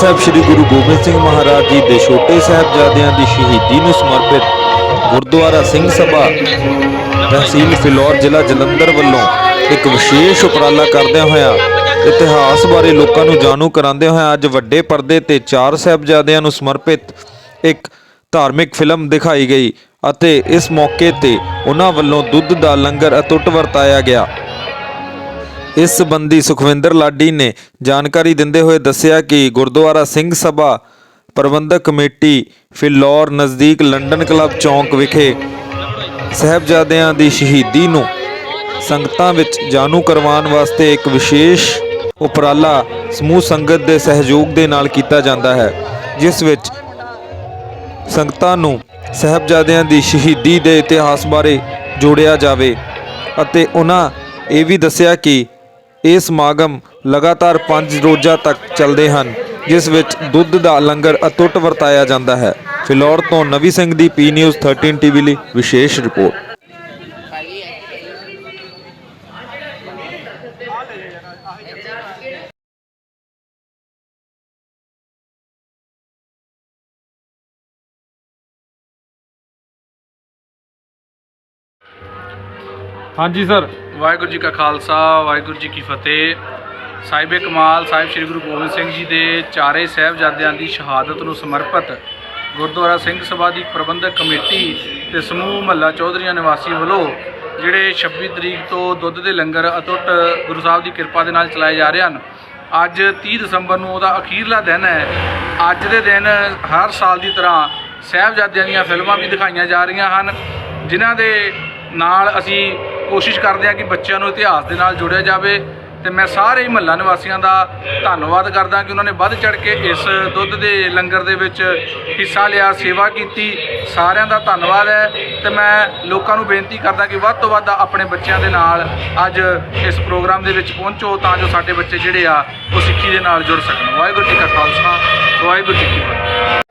ਸਾਹਿਬ ਸ੍ਰੀ ਗੁਰੂ ਗੋਬਿੰਦ ਸਿੰਘ ਮਹਾਰਾਜ ਜੀ ਦੇ ਛੋਟੇ ਸਾਹਿਬਜ਼ਾਦਿਆਂ ਦੀ ਸ਼ਹੀਦੀ ਨੂੰ ਸਮਰਪਿਤ ਗੁਰਦੁਆਰਾ ਸਿੰਘ ਸਭਾ ਤਹਿਸੀਲ ਫਿਲੌਰ ਜ਼ਿਲ੍ਹਾ ਜਲੰਧਰ ਵੱਲੋਂ ਇੱਕ ਵਿਸ਼ੇਸ਼ ਉਪਰਾਲਾ ਕਰਦਿਆਂ ਹੋਇਆ ਇਤਿਹਾਸ ਬਾਰੇ ਲੋਕਾਂ ਨੂੰ ਜਾਣੂ ਕਰਾਉਂਦਿਆਂ ਹੋਇਆ ਅੱਜ ਵੱਡੇ ਪਰਦੇ ਤੇ ਚਾਰ ਸਾਹਿਬਜ਼ਾਦਿਆਂ ਨੂੰ ਸਮਰਪਿਤ ਇੱਕ ਧਾਰਮਿਕ ਫਿਲਮ ਦਿਖਾਈ ਗਈ ਅਤੇ ਇਸ ਮੌਕੇ ਤੇ ਉਹਨਾਂ ਵੱਲੋਂ ਦੁੱਧ ਦਾ ਲੰਗਰ ਅਤੁੱਟ ਵਰਤਾਇਆ ਗਿਆ। ਇਸ ਸਬੰਧੀ ਸੁਖਵਿੰਦਰ ਲਾਡੀ ਨੇ ਜਾਣਕਾਰੀ ਦਿੰਦੇ ਹੋਏ ਦੱਸਿਆ ਕਿ ਗੁਰਦੁਆਰਾ ਸਿੰਘ ਸਭਾ ਪ੍ਰਬੰਧਕ ਕਮੇਟੀ ਫਿਲੌਰ ਨਜ਼ਦੀਕ ਲੰਡਨ ਕਲੱਬ ਚੌਂਕ ਵਿਖੇ ਸਹਿਬਜ਼ਾਦਿਆਂ ਦੀ ਸ਼ਹੀਦੀ ਨੂੰ ਸੰਗਤਾਂ ਵਿੱਚ ਜਾਣੂ ਕਰਵਾਉਣ ਵਾਸਤੇ ਇੱਕ ਵਿਸ਼ੇਸ਼ ਉਪਰਾਲਾ ਸਮੂਹ ਸੰਗਤ ਦੇ ਸਹਿਯੋਗ ਦੇ ਨਾਲ ਕੀਤਾ ਜਾਂਦਾ ਹੈ, ਜਿਸ ਵਿੱਚ ਸੰਗਤਾਂ ਨੂੰ ਸਹਿਬਜ਼ਾਦਿਆਂ ਦੀ ਸ਼ਹੀਦੀ ਦੇ ਇਤਿਹਾਸ ਬਾਰੇ ਜੋੜਿਆ ਜਾਵੇ ਅਤੇ ਉਹਨਾਂ ਇਹ ਵੀ ਦੱਸਿਆ ਕਿ ਇਹ ਸਮਾਗਮ ਲਗਾਤਾਰ 5 ਰੋਜ਼ਾਂ ਤੱਕ ਚੱਲਦੇ ਹਨ, ਜਿਸ ਵਿੱਚ ਦੁੱਧ ਦਾ ਲੰਗਰ ਅਤੁੱਟ ਵਰਤਾਇਆ ਜਾਂਦਾ ਹੈ। ਫਿਲੌਰ ਤੋਂ ਨਵੀ ਸਿੰਘ ਦੀ ਪੀ ਨਿਊਜ਼ 13 ਟੀਵੀ ਲਈ ਵਿਸ਼ੇਸ਼ ਰਿਪੋਰਟ। ਹਾਂਜੀ, ਸਰ। ਵਾਹਿਗੁਰੂ ਜੀ ਕਾ ਖਾਲਸਾ, ਵਾਹਿਗੁਰੂ ਜੀ ਕੀ ਫਤਿਹ। ਸਾਹਿਬ ਕਮਾਲ, ਸਾਹਿਬ ਸ੍ਰੀ ਗੁਰੂ ਗੋਬਿੰਦ ਸਿੰਘ ਜੀ ਦੇ ਚਾਰੇ ਸਾਹਿਬਜ਼ਾਦਿਆਂ ਦੀ ਸ਼ਹਾਦਤ ਨੂੰ ਸਮਰਪਿਤ ਗੁਰਦੁਆਰਾ ਸਿੰਘ ਸਭਾ ਦੀ ਪ੍ਰਬੰਧਕ ਕਮੇਟੀ ਤੇ ਸਮੂਹ ਮਹੱਲਾ ਚੌਧਰੀਆਂ ਨਿਵਾਸੀ ਵੱਲੋਂ ਜਿਹੜੇ 26 ਤਰੀਕ ਤੋਂ ਦੁੱਧ ਦੇ ਲੰਗਰ ਅਟੁੱਟ ਗੁਰੂ ਸਾਹਿਬ ਦੀ ਕਿਰਪਾ ਦੇ ਨਾਲ ਚਲਾਏ ਜਾ ਰਹੇ ਹਨ, ਅੱਜ 30 ਦਸੰਬਰ ਨੂੰ ਉਹਦਾ ਅਖੀਰਲਾ ਦਿਨ ਹੈ। ਅੱਜ ਦੇ ਦਿਨ ਹਰ ਸਾਲ ਦੀ ਤਰ੍ਹਾਂ ਸਾਹਿਬਜ਼ਾਦਿਆਂ ਦੀਆਂ ਫਿਲਮਾਂ ਵੀ ਦਿਖਾਈਆਂ ਜਾ ਰਹੀਆਂ ਹਨ, ਜਿਨ੍ਹਾਂ ਦੇ ਨਾਲ ਅਸੀਂ ਕੋਸ਼ਿਸ਼ ਕਰਦੇ ਹਾਂ ਕਿ ਬੱਚਿਆਂ ਨੂੰ ਇਤਿਹਾਸ ਦੇ ਨਾਲ ਜੋੜਿਆ ਜਾਵੇ ਤੇ ਮੈਂ ਸਾਰੇ ਹੀ ਮਹੱਲਾ ਨਿਵਾਸੀਆਂ ਦਾ ਧੰਨਵਾਦ ਕਰਦਾ ਕਿ ਉਹਨਾਂ ਨੇ ਵੱਧ ਚੜ ਕੇ ਇਸ ਦੁੱਧ ਦੇ ਲੰਗਰ ਦੇ ਵਿੱਚ ਹਿੱਸਾ ਲਿਆ, ਸੇਵਾ ਕੀਤੀ। ਸਾਰਿਆਂ ਦਾ ਧੰਨਵਾਦ ਹੈ ਤੇ ਮੈਂ ਲੋਕਾਂ ਨੂੰ ਬੇਨਤੀ ਕਰਦਾ ਕਿ ਵੱਧ ਤੋਂ ਵੱਧ ਆਪਣੇ ਬੱਚਿਆਂ ਦੇ ਨਾਲ ਅੱਜ ਇਸ ਪ੍ਰੋਗਰਾਮ ਦੇ ਵਿੱਚ ਪਹੁੰਚੋ ਤਾਂ ਜੋ ਸਾਡੇ ਬੱਚੇ ਜਿਹੜੇ ਆ ਉਹ ਸਿੱਖੀ ਦੇ ਨਾਲ ਜੁੜ ਸਕਣ। ਵਾਹਿਗੁਰੂ ਜੀ ਕਾ ਖਾਲਸਾ, ਵਾਹਿਗੁਰੂ ਜੀ ਕੀ ਫਤਿਹ।